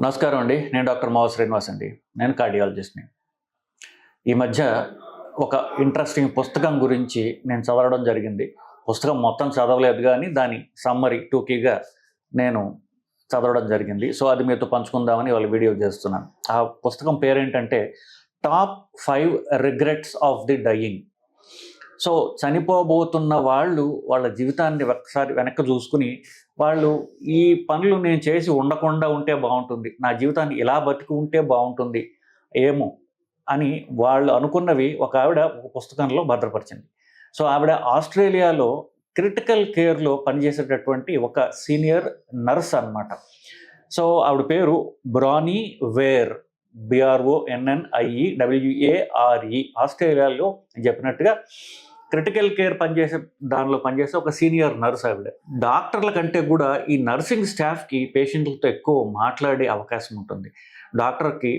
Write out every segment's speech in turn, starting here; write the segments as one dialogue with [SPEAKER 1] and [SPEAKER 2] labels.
[SPEAKER 1] నమస్కారం అండి. నేను డాక్టర్ మావ శ్రీనివాస్ అండి. నేను కార్డియాలజిస్ట్ని. ఈ మధ్య ఒక ఇంట్రెస్టింగ్ పుస్తకం గురించి నేను చదవడం జరిగింది. పుస్తకం మొత్తం చదవలేదు కానీ దాని సమ్మరీ టూకీగా నేను చదవడం జరిగింది. సో అది మీతో పంచుకుందామని వాళ్ళ వీడియో చేస్తున్నాను. ఆ పుస్తకం పేరేంటంటే top five regrets of the dying. So చనిపోబోతున్న వాళ్ళు వాళ్ళ జీవితాన్ని ఒకసారి వెనక్కి చూసుకుని వాళ్ళు ఈ పనులు నేను చేసి ఉండకుండా ఉంటే బాగుంటుంది. నా జీవితాన్ని ఇలా బతికి ఉంటే బాగుంటుంది. ఏమో అని వాళ్ళు అనుకున్నవి ఒక ఆవిడ ఒక పుస్తకంలో భద్రపరిచింది. సో ఆవిడ ఆస్ట్రేలియాలో క్రిటికల్ కేర్లో పనిచేసేటటువంటి ఒక సీనియర్ నర్స్ అన్నమాట. సో ఆవిడ పేరు బ్రానీ వేర్. బిఆర్ఓఎన్ఎన్ఐఈ డబ్ల్యూఏఆర్ఈ ఆస్ట్రేలియాలో చెప్పినట్టుగా క్రిటికల్ కేర్ పనిచేసే దానిలో పనిచేసే ఒక సీనియర్ నర్స్ ఆవిడ. డాక్టర్ల కంటే కూడా ఈ నర్సింగ్ స్టాఫ్కి పేషెంట్లతో ఎక్కువ మాట్లాడే అవకాశం ఉంటుంది. డాక్టర్కి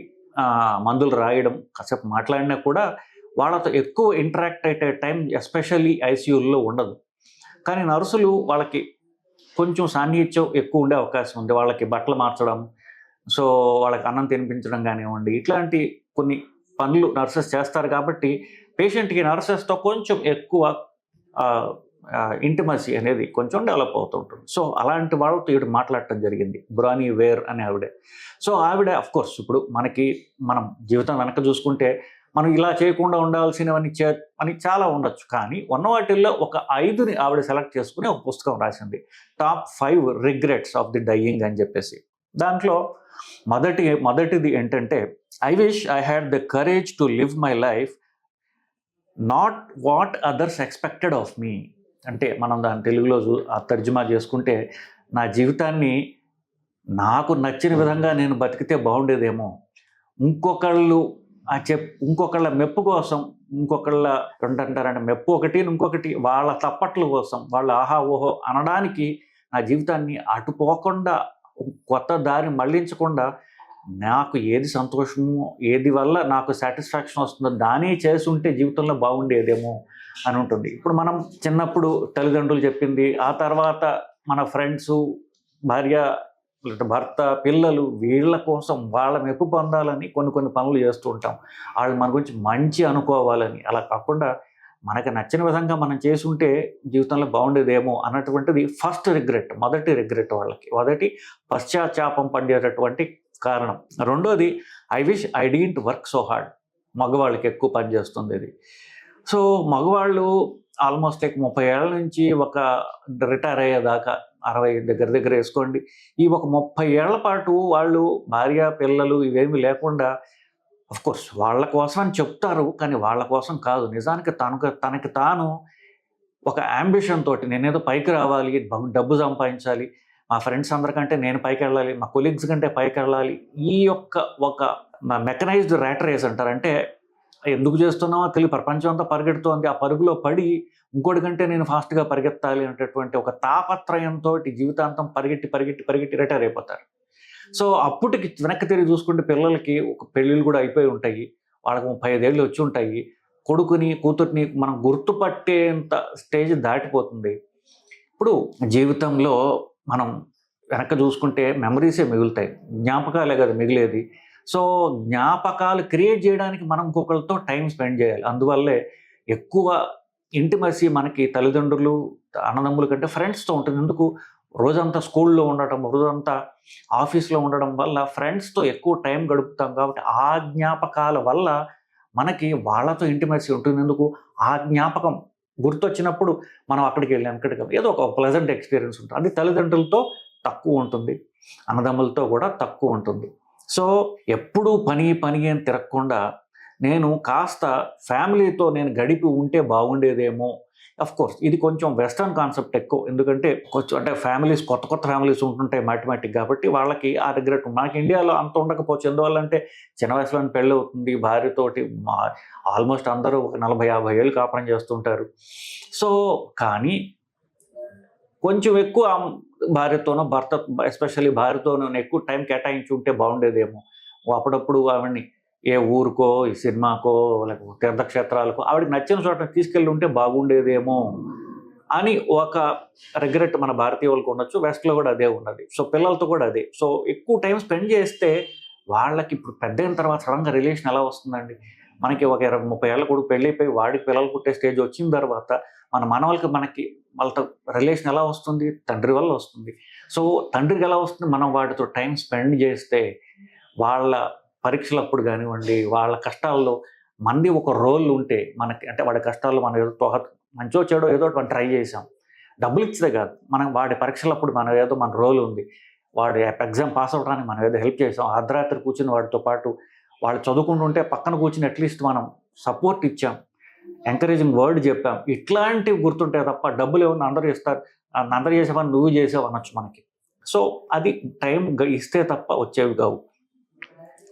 [SPEAKER 1] మందులు రాయడం కాసేపు మాట్లాడినా కూడా వాళ్ళతో ఎక్కువ ఇంటరాక్ట్ అయ్యే టైం ఎస్పెషల్లీ ఐసీయూల్లో ఉండదు. కానీ నర్సులు వాళ్ళకి కొంచెం సాన్నిహిత్యం ఎక్కువ ఉండే అవకాశం ఉంది. వాళ్ళకి బట్టలు మార్చడం సో వాళ్ళకి అన్నం తినిపించడం కానివ్వండి ఇట్లాంటి కొన్ని పనులు నర్సెస్ చేస్తారు కాబట్టి పేషెంట్కి నర్సెస్తో కొంచెం ఎక్కువ ఇంటిమసీ అనేది కొంచెం డెవలప్ అవుతుంటుంది. సో అలాంటి వాళ్ళతో ఇటు మాట్లాడటం జరిగింది. బ్రానీ వేర్ అనే ఆవిడే. సో ఆవిడ కోర్స్ ఇప్పుడు మనకి మనం జీవితం వెనక చూసుకుంటే మనం ఇలా చేయకుండా ఉండాల్సినవన్నీ చే అని చాలా ఉండొచ్చు. కానీ ఉన్న వాటిల్లో ఒక ఐదుని ఆవిడ సెలెక్ట్ చేసుకుని ఒక పుస్తకం రాసింది. Top five regrets of the dying అని చెప్పేసి. దాంట్లో మొదటి మొదటిది ఏంటంటే I wish I had the courage to live my life not what others expected of me అంటే మనం దాని తెలుగులో ఆ తర్జుమా చేసుకుంటే నా జీవితాన్ని నాకు నచ్చిన విధంగా నేను బతికితే బాగుండేదేమో. ఇంకొకళ్ళు ఆ చెప్ ఇంకొకళ్ళ మెప్పు కోసం ఇంకొకళ్ళ ఏంటంటారంటే మెప్పు ఒకటి ఇంకొకటి వాళ్ళ తప్పట్ల కోసం వాళ్ళ ఆహా ఓహో అనడానికి నా జీవితాన్ని అటుపోకుండా కొత్త దారి మళ్ళించకుండా నాకు ఏది సంతోషమో ఏది వల్ల నాకు సాటిస్ఫాక్షన్ వస్తుందో దాన్ని చేసి ఉంటే జీవితంలో బాగుండేదేమో అని ఉంటుంది. ఇప్పుడు మనం చిన్నప్పుడు తల్లిదండ్రులు చెప్పింది ఆ తర్వాత మన ఫ్రెండ్స్ భార్య భర్త పిల్లలు వీళ్ళ కోసం వాళ్ళ మెప్పు పొందాలని కొన్ని కొన్ని పనులు చేస్తూ ఉంటాం. వాళ్ళు మన గురించి మంచి అనుకోవాలని. అలా కాకుండా మనకు నచ్చిన విధంగా మనం చేసుంటే జీవితంలో బాగుండేదేమో అన్నటువంటిది ఫస్ట్ రిగ్రెట్ మొదటి రిగ్రెట్ వాళ్ళకి. మొదటి పశ్చాత్తాపం పడేటటువంటి కారణం. రెండోది I wish I didn't work so hard మగవాళ్ళకి ఎక్కువ పనిచేస్తుంది ఇది సో మగవాళ్ళు ఆల్మోస్ట్ లైక్ ముప్పై ఏళ్ళ నుంచి ఒక రిటైర్ అయ్యేదాకా అరవై దగ్గర దగ్గర వేసుకోండి. ఈ ఒక ముప్పై ఏళ్ళ పాటు వాళ్ళు భార్య పిల్లలు ఇవేమి లేకుండా కోర్స్ వాళ్ళ కోసం అని చెప్తారు కానీ వాళ్ళ కోసం కాదు. నిజానికి తనకు తనకి తాను ఒక అంబిషన్ తోటి నేనేదో పైకి రావాలి డబ్బు సంపాదించాలి మా ఫ్రెండ్స్ అందరికంటే నేను పైకి వెళ్ళాలి మా కొలీగ్స్ కంటే పైకి వెళ్ళాలి ఈ యొక్క ఒక మెకనైజ్డ్ ర్యాట్ రేస్ అంటారు అంటే ఎందుకు చేస్తున్నామో తెలియ ప్రపంచం అంతా పరిగెడుతోంది. ఆ పరుగులో పడి ఇంకోటి కంటే నేను ఫాస్ట్గా పరిగెత్తాలి అనేటటువంటి ఒక తాపత్రయంతో జీవితాంతం పరిగెట్టి పరిగెట్టి పరిగెట్టి రిటైర్ అయిపోతారు. సో అప్పటికి వెనక్కి తిరిగి చూసుకుంటే పిల్లలకి ఒక పెళ్ళిళ్ళు కూడా అయిపోయి ఉంటాయి. వాళ్ళకి ముప్పై ఐదేళ్ళు వచ్చి ఉంటాయి. కొడుకుని కూతుర్ని మనం గుర్తుపట్టేంత స్టేజ్ దాటిపోతుంది. ఇప్పుడు జీవితంలో మనం వెనక్కి చూసుకుంటే మెమరీసే మిగులుతాయి. జ్ఞాపకాలే కదా మిగిలేది. సో జ్ఞాపకాలు క్రియేట్ చేయడానికి మనం ఇంకొకరితో టైం స్పెండ్ చేయాలి. అందువల్లే ఎక్కువ ఇంటిమసీ మనకి తల్లిదండ్రులు అన్నదమ్ముల కంటే ఫ్రెండ్స్తో ఉంటుంది. ఎందుకు? రోజంతా స్కూల్లో ఉండటం రోజంతా ఆఫీస్లో ఉండడం వల్ల ఫ్రెండ్స్తో ఎక్కువ టైం గడుపుతాం కాబట్టి ఆ జ్ఞాపకాల వల్ల మనకి వాళ్ళతో ఇంటిమసీ ఉంటుంది. ఎందుకు? ఆ జ్ఞాపకం గుర్తొచ్చినప్పుడు మనం అక్కడికి వెళ్ళాం ఇక్కడికి ఏదో ఒక ప్లెజెంట్ ఎక్స్పీరియన్స్ ఉంటుంది. అది తల్లిదండ్రులతో తక్కువ ఉంటుంది. అన్నదమ్ములతో కూడా తక్కువ ఉంటుంది. సో ఎప్పుడూ పని పని అని తిరగకుండా నేను కాస్త ఫ్యామిలీతో నేను గడిపి ఉంటే బాగుండేదేమో అఫ్ కోర్స్ ఇది కొంచెం వెస్టర్న్ కాన్సెప్ట్ ఎక్కువ. ఎందుకంటే కొంచెం అంటే ఫ్యామిలీస్ కొత్త కొత్త ఫ్యామిలీస్ ఉంటుంటాయి మ్యాథమెటిక్ కాబట్టి వాళ్ళకి ఆ రిగ్రెట్ మనకి ఇండియాలో అంత ఉండకపోవచ్చు. ఎందువల్ల అంటే చిన్న వయసులోని పెళ్ళి అవుతుంది భార్యతోటి ఆల్మోస్ట్ అందరూ ఒక నలభై యాభై ఏళ్ళు కాపురం చేస్తుంటారు. సో కానీ కొంచెం ఎక్కువ భార్యతోనో భర్త ఎస్పెషల్లీ భార్యతోనో ఎక్కువ టైం కేటాయించి ఉంటే బాగుండేదేమో. అప్పుడప్పుడు ఆవిడ్ని ఏ ఊరికో ఈ సినిమాకో లేకపోతే తీర్థక్షేత్రాలకో ఆవిడకి నచ్చిన చోట తీసుకెళ్ళి ఉంటే బాగుండేదేమో అని ఒక రిగ్రెట్ మన భారతీయ వాళ్ళకి ఉండొచ్చు వెస్ట్లో కూడా అదే ఉన్నది. సో పిల్లలతో కూడా అదే. సో ఎక్కువ టైం స్పెండ్ చేస్తే వాళ్ళకి ఇప్పుడు పెద్ద అయిన తర్వాత సడన్గా రిలేషన్ ఎలా వస్తుందండి? మనకి ఒక ఇరవై ముప్పై ఏళ్ళ కొడుకు పెళ్ళైపోయి వాడికి పిల్లలు పుట్టే స్టేజ్ వచ్చిన తర్వాత మన మనవాళ్ళకి మనకి వాళ్ళతో రిలేషన్ ఎలా వస్తుంది? తండ్రి వల్ల వస్తుంది. సో తండ్రికి ఎలా వస్తుంది? మనం వాటితో టైం స్పెండ్ చేస్తే వాళ్ళ పరీక్షలప్పుడు కానివ్వండి వాళ్ళ కష్టాల్లో మంది ఒక రోల్ ఉంటే మనకి అంటే వాడి కష్టాల్లో మనం ఏదో తోహ మంచో చెడో ఏదో ఒకటి మనం ట్రై చేసాం డబ్బులు ఇచ్చదే కాదు. మనం వాడి పరీక్షలప్పుడు మనం ఏదో మన రోల్ ఉంది. వాడు ఎగ్జామ్ పాస్ అవడానికి మనం ఏదో హెల్ప్ చేసాం అర్ధరాత్రి కూర్చుని వాడితో పాటు వాళ్ళు చదువుకుంటుంటే పక్కన కూర్చుని అట్లీస్ట్ మనం సపోర్ట్ ఇచ్చాం. ఎంకరేజింగ్ వర్డ్ చెప్పాం. ఇట్లాంటివి గుర్తుంటాయి తప్ప డబ్బులు ఏమన్నా అందరూ ఇస్తారు. ఆ అందరూ చేసేవని నువ్వు చేసావు అనొచ్చు మనకి. సో అది టైం ఇస్తే తప్ప వచ్చేవి కావు.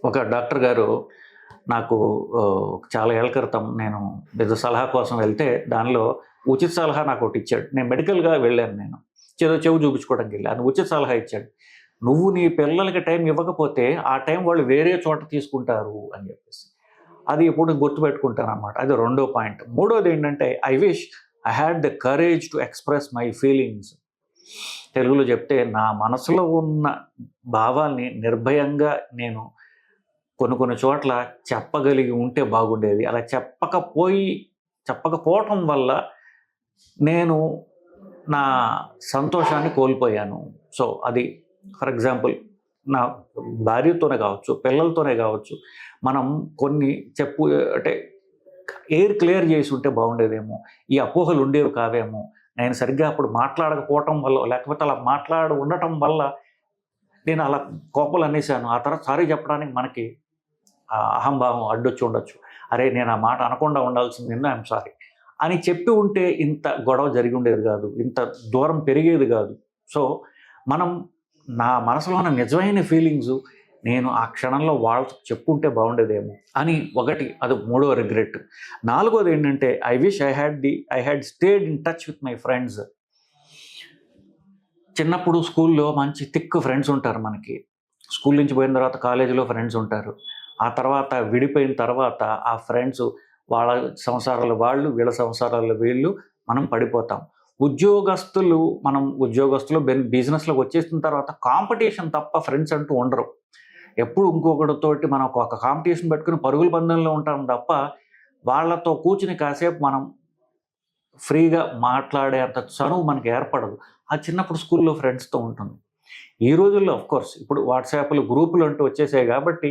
[SPEAKER 1] ఒక డాక్టర్ గారు నాకు చాలా ఏళ్ళ క్రితం నేను ఏదో సలహా కోసం వెళ్తే దానిలో ఉచిత సలహా నాకు ఒకటి ఇచ్చాడు. నేను మెడికల్గా వెళ్ళాను నేను. చేదో చెవు చూపించుకోవడానికి వెళ్ళి. ఉచిత సలహా ఇచ్చాడు. నువ్వు నీ పిల్లలకి టైం ఇవ్వకపోతే ఆ టైం వాళ్ళు వేరే చోట తీసుకుంటారు అని చెప్పేసి. అది ఇప్పుడు గుర్తుపెట్టుకుంటాను అనమాట అది రెండో పాయింట్. మూడోది ఏంటంటే I wish I had the courage to express my feelings. తెలుగులో చెప్తే నా మనసులో ఉన్న భావాల్ని నిర్భయంగా నేను కొన్ని కొన్ని చోట్ల చెప్పగలిగి ఉంటే బాగుండేది. అలా చెప్పకపోయి చెప్పకపోవటం వల్ల నేను నా సంతోషాన్ని కోల్పోయాను. సో అది ఫర్ ఎగ్జాంపుల్ నా భార్యతోనే కావచ్చు పిల్లలతోనే కావచ్చు మనం కొన్ని చెప్పు అంటే ఎయిర్ క్లియర్ చేసి ఉంటే బాగుండేదేమో ఈ అపోహలు ఉండేవి కావేమో నేను సరిగ్గా అప్పుడు మాట్లాడకపోవటం వల్ల లేకపోతే అలా మాట్లాడు ఉండటం వల్ల నేను అలా కోపలు అనేసాను. ఆ తర్వాత సారీ చెప్పడానికి మనకి అహంభావం అడ్డొచ్చి ఉండొచ్చు. అరే నేను ఆ మాట అనకుండా ఉండాల్సింది ఐఎమ్ సారీ అని చెప్పి ఉంటే ఇంత గొడవ జరిగి ఉండేది కాదు. ఇంత దూరం పెరిగేది కాదు. సో మనం నా మనసులో ఉన్న నిజమైన ఫీలింగ్స్ నేను ఆ క్షణంలో వాళ్ళతో చెప్పుంటే బాగుండేదేమో అని ఒకటి అది మూడవ రిగ్రెట్ నాలుగోది ఏంటంటే I wish I had the I had stayed in touch with my friends చిన్నప్పుడు స్కూల్లో మంచి థిక్ ఫ్రెండ్స్ ఉంటారు మనకి. స్కూల్ నుంచి పోయిన తర్వాత కాలేజీలో ఫ్రెండ్స్ ఉంటారు. ఆ తర్వాత విడిపోయిన తర్వాత ఆ ఫ్రెండ్స్ వాళ్ళ సంసారాలు వాళ్ళు వీళ్ళ సంసారాలు వీళ్ళు మనం పడిపోతాం. ఉద్యోగస్తులు మనం ఉద్యోగస్తులు బిజినెస్లోకి వచ్చేసిన తర్వాత కాంపిటీషన్ తప్ప ఫ్రెండ్స్ అంటూ ఉండరు. ఎప్పుడు ఇంకొకటితోటి మనం ఒక కాంపిటీషన్ పెట్టుకుని పరుగుల పందెంలో ఉంటాం తప్ప వాళ్ళతో కూర్చుని కాసేపు మనం ఫ్రీగా మాట్లాడే అంత చనువు మనకి ఏర్పడదు. ఆ చిన్నప్పుడు స్కూల్లో ఫ్రెండ్స్తో ఉంటుంది. ఈ రోజుల్లో అఫ్కోర్స్ ఇప్పుడు వాట్సాప్లు గ్రూపులు అంటూ వచ్చేసాయి కాబట్టి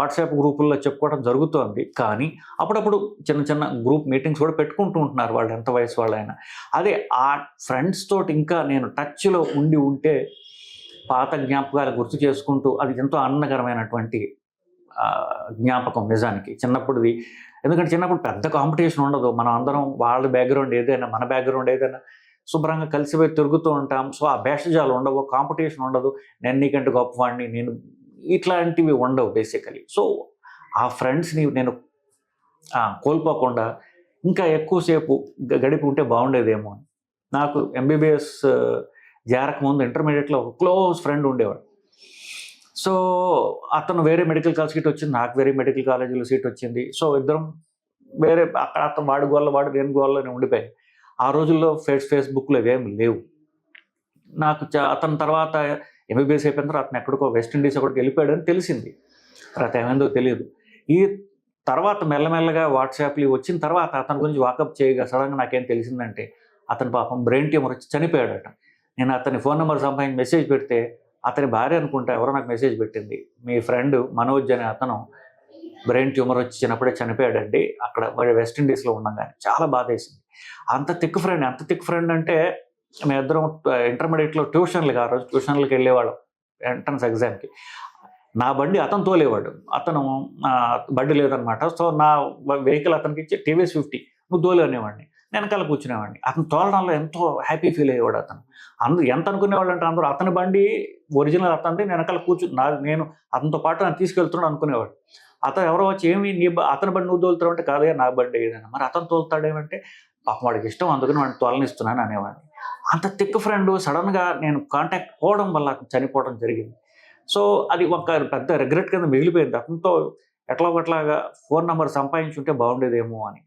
[SPEAKER 1] వాట్సాప్ గ్రూపుల్లో చెప్పుకోవడం జరుగుతోంది. కానీ అప్పుడప్పుడు చిన్న చిన్న గ్రూప్ మీటింగ్స్ కూడా పెట్టుకుంటూ ఉంటున్నారు వాళ్ళు ఎంత వయసు వాళ్ళైనా. అదే ఆ ఫ్రెండ్స్ తోటి ఇంకా నేను టచ్లో ఉండి ఉంటే పాత జ్ఞాపకాలు గుర్తు చేసుకుంటూ అది ఎంతో ఆనందకరమైనటువంటి జ్ఞాపకం నిజానికి. చిన్నప్పుడుది ఎందుకంటే చిన్నప్పుడు పెద్ద కాంపిటీషన్ ఉండదు. మనం అందరం వాళ్ళ బ్యాక్గ్రౌండ్ ఏదైనా మన బ్యాక్గ్రౌండ్ ఏదైనా శుభ్రంగా కలిసిపోయి తిరుగుతూ ఉంటాం. సో ఆ భేషజాలు ఉండవు కాంపిటీషన్ ఉండదు. నేను నీకంటే గొప్పవాడిని నేను ఇట్లాంటివి ఉండవు బేసికలీ సో ఆ ఫ్రెండ్స్ని నేను కోల్పోకుండా ఇంకా ఎక్కువసేపు గడిపి ఉంటే బాగుండేదేమో అని. నాకు ఎంబీబీఎస్ జారక ముందు ఇంటర్మీడియట్లో ఒక క్లోజ్ ఫ్రెండ్ ఉండేవాడు. సో అతను వేరే మెడికల్ కాలేజ్ సీట్ వచ్చింది నాకు వేరే మెడికల్ కాలేజీలో సీట్ వచ్చింది. సో ఇద్దరం వేరే అక్కడ అతను వాడి గోళ్ళ వాడు నేను గోళ్ళని ఉండిపోయాయి ఆ రోజుల్లో ఫేస్ ఫేస్బుక్లో ఇవేమి లేవు. నాకు చ- అతని తర్వాత ఎంబీబీఎస్ అయిపోయిన తర్వాత అతను ఎక్కడికో వెస్టిండీస్ ఇండీస్ వెళ్ళిపోయాడు వెళ్ళిపోయాడని తెలిసింది. తర్వాత ఏమైందో తెలియదు. ఈ తర్వాత మెల్లమెల్లగా వాట్సాప్లు వచ్చిన తర్వాత అతని గురించి వాకప్ చేయగా సడన్గా నాకేం తెలిసిందంటే అతని పాపం బ్రెయిన్ ట్యూమర్ వచ్చి చనిపోయాడట. నేను అతని ఫోన్ నెంబర్ సంపాదించి మెసేజ్ పెడితే అతని భార్య అనుకుంటా ఎవరో నాకు మెసేజ్ పెట్టింది. మీ ఫ్రెండ్ మనోజ్ అనే అతను బ్రెయిన్ ట్యూమర్ వచ్చి చిన్నప్పుడే చనిపోయాడండి. అక్కడ వెస్టిండీస్లో ఉండగానే. చాలా బాధ వేసింది అంత తిక్ ఫ్రెండ్ ఎంత తిక్ ఫ్రెండ్ అంటే మేమిద్దరం ఇంటర్మీడియట్లో ట్యూషన్లు ఆ రోజు ట్యూషన్లకు వెళ్ళేవాళ్ళం ఎంట్రన్స్ ఎగ్జామ్కి నా బండి అతను తోలేవాడు. అతను బండి లేదనమాట. సో నా వెహికల్ అతనికి ఇచ్చి టీవీఎస్ ఫిఫ్టీ నువ్వు తోలు అనేవాడిని వెనకాల కూర్చునేవాడిని. అతను తోలడంలో ఎంతో హ్యాపీ ఫీల్ అయ్యేవాడు అతను. అందరూ ఎంత అనుకునేవాళ్ళు అంటే అందరూ అతని బండి ఒరిజినల్ అతనిది వెనకాల కూర్చుని నా నేను అతనితో పాటు నన్ను తీసుకెళ్తున్నాడు అనుకునేవాడు. అతను ఎవరో వచ్చి ఏమి నీ అతని బండి నువ్వు తోలుతావు అంటే కాదే నా బండి ఏదైనా. మరి అతను తోలుతాడేమంటే పాపం వాడికి ఇష్టం అందుకని వాడిని తోలనిస్తున్నాను అనేవాడిని. అంత థిక్ ఫ్రెండ్ సడన్గా నేను కాంటాక్ట్ పోవడం వల్ల చనిపోవడం జరిగింది. సో అది ఒక పెద్ద రిగ్రెట్ కింద మిగిలిపోయింది. అతనితో ఎట్లా ఒకట్లాగా ఫోన్ నెంబర్ సంపాదించుంటే బాగుండేదేమో అని.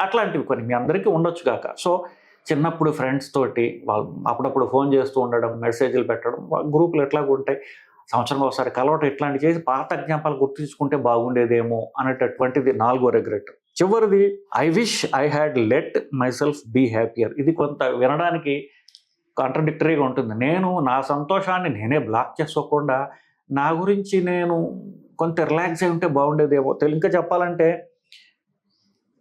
[SPEAKER 1] అట్లాంటివి కొన్ని మీ అందరికీ ఉండొచ్చు కాక. సో చిన్నప్పుడు ఫ్రెండ్స్ తోటి వాళ్ళు అప్పుడప్పుడు ఫోన్ చేస్తూ ఉండడం మెసేజ్లు పెట్టడం గ్రూపులు ఎట్లా ఉంటాయి. సంవత్సరంలో ఒకసారి కలవటం ఇట్లాంటివి చేసి పాత జ్ఞాపాలు గుర్తుంచుకుంటే బాగుండేదేమో అనేటటువంటిది నాలుగో రిగ్రెట్. చివరిది I wish I had let myself be happier. ఇది కొంత వినడానికి కాంట్రడిక్టరీగా ఉంటుంది. నేను నా సంతోషాన్ని నేనే బ్లాక్ చేసుకోకుండా నా గురించి నేను కొంత రిలాక్స్ అయి ఉంటే బాగుండేదేమో. తెలు ఇంకా చెప్పాలంటే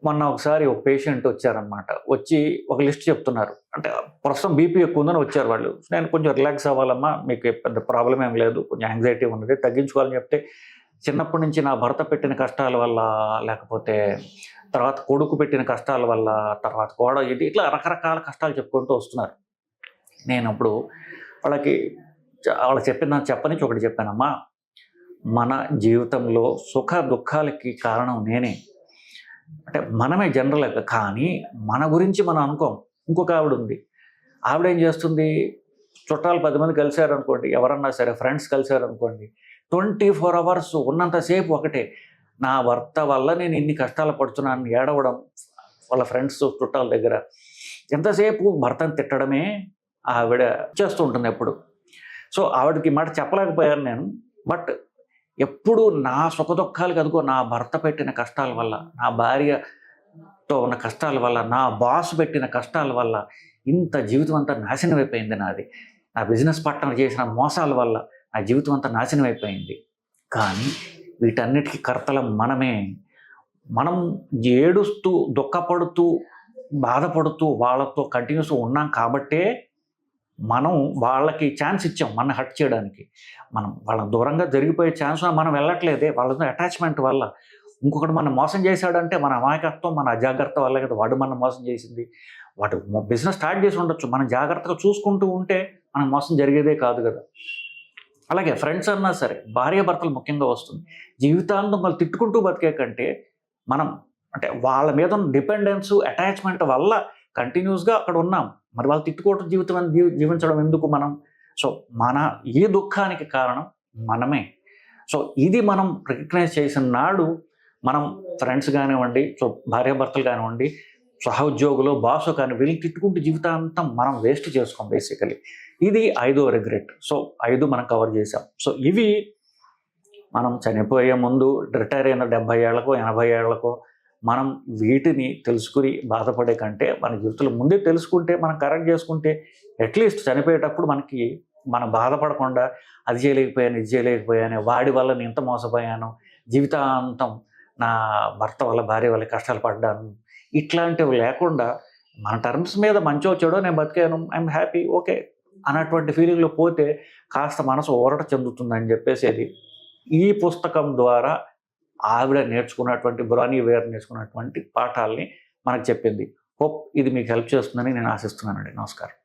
[SPEAKER 1] మొన్న ఒకసారి ఒక పేషెంట్ వచ్చారనమాట వచ్చి ఒక లిస్ట్ చెప్తున్నారు. అంటే ప్రస్తుతం బీపీ ఎక్కువ ఉందని వచ్చారు వాళ్ళు. నేను కొంచెం రిలాక్స్ అవ్వాలమ్మా మీకు పెద్ద ప్రాబ్లం ఏం లేదు కొంచెం యాంగ్జైటీ ఉన్నది తగ్గించుకోవాలని చెప్తే చిన్నప్పటి నుంచి నా భర్త పెట్టిన కష్టాల వల్ల లేకపోతే తర్వాత కొడుకు పెట్టిన కష్టాల వల్ల తర్వాత కోడ ఇది ఇట్లా రకరకాల కష్టాలు చెప్పుకుంటూ వస్తున్నారు. నేను అప్పుడు వాళ్ళకి వాళ్ళకి చెప్పిన చెప్పని ఒకటి చెప్పానమ్మా మన జీవితంలో సుఖ దుఃఖాలకి కారణం నేనే. అంటే మనమే జనరల్గా కానీ మన గురించి మనం అనుకోం. ఇంకొక ఆవిడ ఉంది ఆవిడ ఏం చేస్తుంది? చుట్టాలు పది మంది కలిశారు అనుకోండి ఎవరన్నా సరే ఫ్రెండ్స్ కలిశారు అనుకోండి ట్వంటీ ఫోర్ అవర్స్ ఉన్నంతసేపు ఒకటే. నా భర్త వల్ల నేను ఇన్ని కష్టాలు పడుతున్నాను ఏడవడం వాళ్ళ ఫ్రెండ్స్ చుట్టాల దగ్గర. ఎంతసేపు భర్తను తిట్టడమే? ఆవిడ చేస్తూ ఉంటుంది ఎప్పుడు. సో ఆవిడకి మాట చెప్పలేకపోయాను నేను. బట్ ఎప్పుడు నా సుఖ దుఃఖాలు కదుకో నా భర్త పెట్టిన కష్టాల వల్ల నా భార్యతో ఉన్న కష్టాల వల్ల నా బాస్ పెట్టిన కష్టాల వల్ల ఇంత జీవితం అంతా నాశనం అయిపోయింది నాది. నా బిజినెస్ పార్ట్నర్ చేసిన మోసాల వల్ల నా జీవితం అంతా నాశనం అయిపోయింది. కానీ వీటన్నిటికీ కర్తలం మనమే. మనం ఏడుస్తూ దుఃఖపడుతూ బాధపడుతూ వాళ్ళతో కంటిన్యూస్ ఉన్నాం కాబట్టే మనం వాళ్ళకి ఛాన్స్ ఇచ్చాం మన హట్ చేయడానికి. మనం వాళ్ళ దూరంగా జరిగిపోయే ఛాన్స్ మనం వెళ్ళట్లేదే వాళ్ళతో అటాచ్మెంట్ వల్ల. ఇంకొకటి మనం మోసం చేశాడంటే మన అమాయకత్వం మన అజాగ్రత్త వల్ల కదా వాడు మనం మోసం చేసింది. వాడు బిజినెస్ స్టార్ట్ చేసి ఉండొచ్చు. మనం జాగ్రత్తగా చూసుకుంటూ ఉంటే మనం మోసం జరిగేదే కాదు కదా. అలాగే ఫ్రెండ్స్ అన్నా సరే భార్య భర్తలు ముఖ్యంగా వస్తుంది. జీవితాంతం వాళ్ళు తిట్టుకుంటూ బతికే కంటే మనం అంటే వాళ్ళ మీద ఉన్న డిపెండెన్స్ అటాచ్మెంట్ వల్ల కంటిన్యూస్గా అక్కడ ఉన్నాం. మరి వాళ్ళు తిట్టుకోవటం జీవితం జీవి- జీవించడం ఎందుకు మనం? సో మన ఈ దుఃఖానికి కారణం మనమే. సో ఇది మనం రికగ్నైజ్ చేసిన నాడు మనం ఫ్రెండ్స్ కానివ్వండి సో భార్యాభర్తలు కానివ్వండి సహోద్యోగులు బాసు కానీ వీళ్ళు తిట్టుకుంటూ జీవితాంతం మనం వేస్ట్ చేసుకోం బేసికలీ. ఇది ఐదో రిగ్రెట్. సో ఐదు మనం కవర్ చేసాం సో ఇవి మనం చనిపోయే ముందు రిటైర్ అయిన డెబ్బై ఏళ్ళకో ఎనభై ఏళ్ళకో మనం వీటిని తెలుసుకుని బాధపడే కంటే మన జీవితంలో ముందే తెలుసుకుంటే మనం కరెక్ట్ చేసుకుంటే అట్లీస్ట్ చనిపోయేటప్పుడు మనకి మనం బాధపడకుండా అది చేయలేకపోయాను ఇది చేయలేకపోయాను వాడి వల్ల నేను ఇంత మోసపోయాను జీవితాంతం నా భర్త వల్ల భార్య వల్ల కష్టాలు పడ్డాను ఇట్లాంటివి లేకుండా మన టర్మ్స్ మీద మంచి వచ్చాడో నేను బతికాను ఐఎమ్ హ్యాపీ ఓకే అన్నటువంటి ఫీలింగ్లో పోతే కాస్త మనసు ఊరట చెందుతుందని చెప్పేసి ఈ పుస్తకం ద్వారా ఆవిడ నేర్చుకున్నటువంటి బ్రానీ వేర్ నేర్చుకున్నటువంటి పాఠాలని మనకు చెప్పింది. హోప్ ఇది మీకు హెల్ప్ చేస్తుందని నేను ఆశిస్తున్నానండి. నమస్కారం.